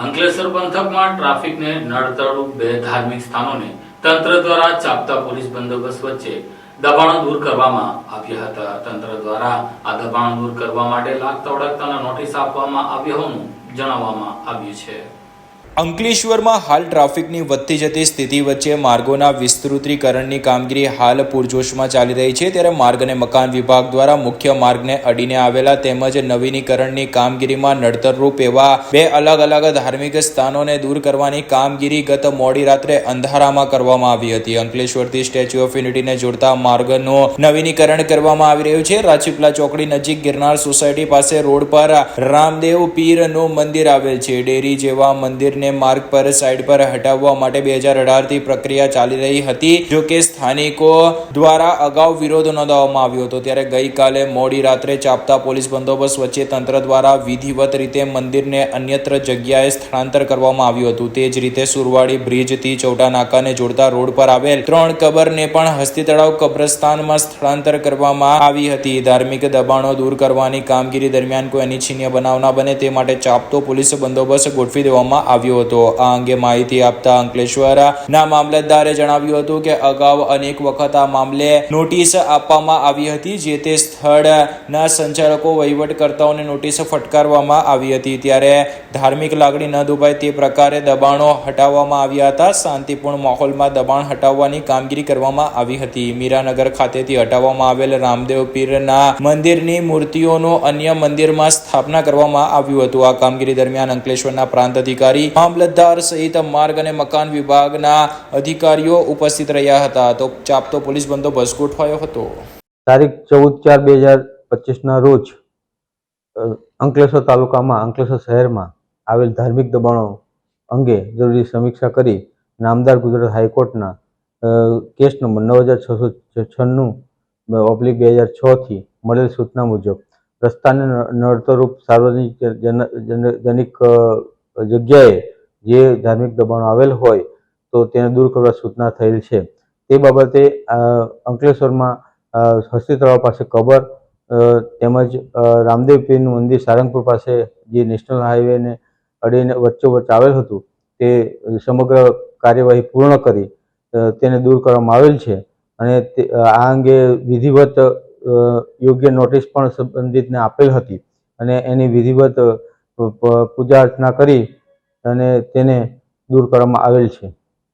અંકલેશ્વર પંથકમાં ટ્રાફિકને નડતરરૂપ બે ધાર્મિક સ્થાનોને તંત્ર દ્વારા ચાપતા પોલીસ બંદોબસ્ત વચ્ચે દબાણો દૂર કરવામાં આવ્યા હતા. તંત્ર દ્વારા આ દબાણો દૂર કરવા માટે લાગતા ઓળખતાના નોટિસ આપવામાં આવ્યા હોવાનું જણાવવામાં આવ્યું છે. અંકલેશ્વરમાં હાલ ટ્રાફિકની વધતી જતી સ્થિતિ વચ્ચે માર્ગોના વિસ્તૃતીકરણની કામગીરી હાલ પૂરજોશમાં ચાલી રહી છે. ત્યારે માર્ગ અને મકાન વિભાગ દ્વારા મુખ્ય માર્ગને અડીને આવેલા તેમજ નવીનીકરણની કામગીરીમાં નડતરરૂપ એવા બે અલગ અલગ ધાર્મિક સ્થાનોને દૂર કરવાની કામગીરી ગત મોડી રાત્રે અંધારામાં કરવામાં આવી હતી. અંકલેશ્વરથી સ્ટેચ્યુ ઓફ યુનિટીને જોડતા માર્ગનું નવીનીકરણ કરવામાં આવી રહ્યું છે. રાજપીપલા ચોકડી નજીક ગિરનાર સોસાયટી પાસે રોડ પર રામદેવ પીરનું મંદિર આવેલ છે. ડેરી જેવા મંદિરને માર્ગ પર સાઇડ પર હટાવવા માટે બે હજાર અઢારથી પ્રક્રિયા ચાલી રહી હતી, જો કે સ્થાનિકો દ્વારા અગાઉ વિરોધ નોંધાવવામાં આવ્યો હતો. ત્યારે ગઈકાલે મોડી રાત્રે ચાપતા પોલીસ બંદોબસ્ત વચ્ચે તંત્ર દ્વારા વિધિવત રીતે મંદિરને અન્યત્ર જગ્યાએ સ્થળાંતર કરવામાં આવ્યું હતું. તે જ રીતે સુરવાડી બ્રિજથી ચૌટા નાકાને જોડતા રોડ પર આવેલ ત્રણ કબરને પણ હસ્તી તળાવ કબ્રસ્તાનમાં સ્થળાંતર કરવામાં આવી હતી. ધાર્મિક દબાણો દૂર કરવાની કામગીરી દરમિયાન કોઈ અનિચ્છનીય બનાવ ન બને તે માટે ચાપતો પોલીસ બંદોબસ્ત ગોઠવી દેવામાં આવ્યો હતો. આ અંગે માહિતી આપતા અંકલેશ્વર ના મામલતદારે જણાવ્યું હતું કે અગાઉ અનેક વખત આ મામલે નોટિસ આપવામાં આવી હતી, જે તે સ્થળના સંચાલકો, વહીવટકર્તાઓને નોટિસ ફટકારવામાં આવી હતી. ત્યારે ધાર્મિક લાગણી ન દુભાય તે પ્રકારે દબાણો હટાવવામાં આવ્યા હતા. શાંતિપૂર્ણ માહોલમાં દબાણ હટાવવાની કામગીરી કરવામાં આવી હતી. મીરાનગર ખાતેથી હટાવવામાં આવેલ રામદેવ પીરના મંદિરની મૂર્તિઓનું અન્ય મંદિરમાં સ્થાપના કરવામાં આવ્યું હતું. આ કામગીરી દરમિયાન અંકલેશ્વરના પ્રાંત અધિકારી મામલતદાર સહિત માર્ગ અને મકાન વિભાગના અધિકારીઓ ઉપસ્થિત રહ્યા હતા. તો ચાપતો પોલીસ બંદોબસ્ત ગોઠવાયો હતો. તારીખ ચૌદ ચાર બે હજાર પચીસના રોજ અંકલેશ્વર તાલુકામાં, અંકલેશ્વર શહેરમાં આવેલ ધાર્મિક દબાણો અંગે જરૂરી સમીક્ષા કરી નામદાર ગુજરાત હાઈકોર્ટના કેસ નંબર નવ હજાર છસો છન્નું ઓબ્લિક બે હજાર છથી મળેલ સૂચના મુજબ રસ્તાને ન- નડતરરૂપ સાર્વજનિક જન- જન- જનિક જગ્યાએ જે ધાર્મિક દબાણો આવેલ હોય તો તેને દૂર કરવા સૂચના થયેલ છે. તે બાબતે અંકલેશ્વરમાં અ, હસ્તી તળાવ પાસે કબર તેમજ રામદેવપીરનું રામદેવ પીરનું મંદિર સારંગપુર પાસે જે નેશનલ હાઈવેને અડીને વચ્ચોવચ્ચ આવેલ હતું તે સમગ્ર કાર્યવાહી પૂર્ણ કરી તેને દૂર કરવામાં આવેલ છે. અને આ અંગે વિધિવત યોગ્ય નોટિસ પણ સંબંધિતને આપેલ હતી. અને એની વિધિવત પૂજા અર્ચના કરી અને તેને દૂર કરવામાં આવેલ છે.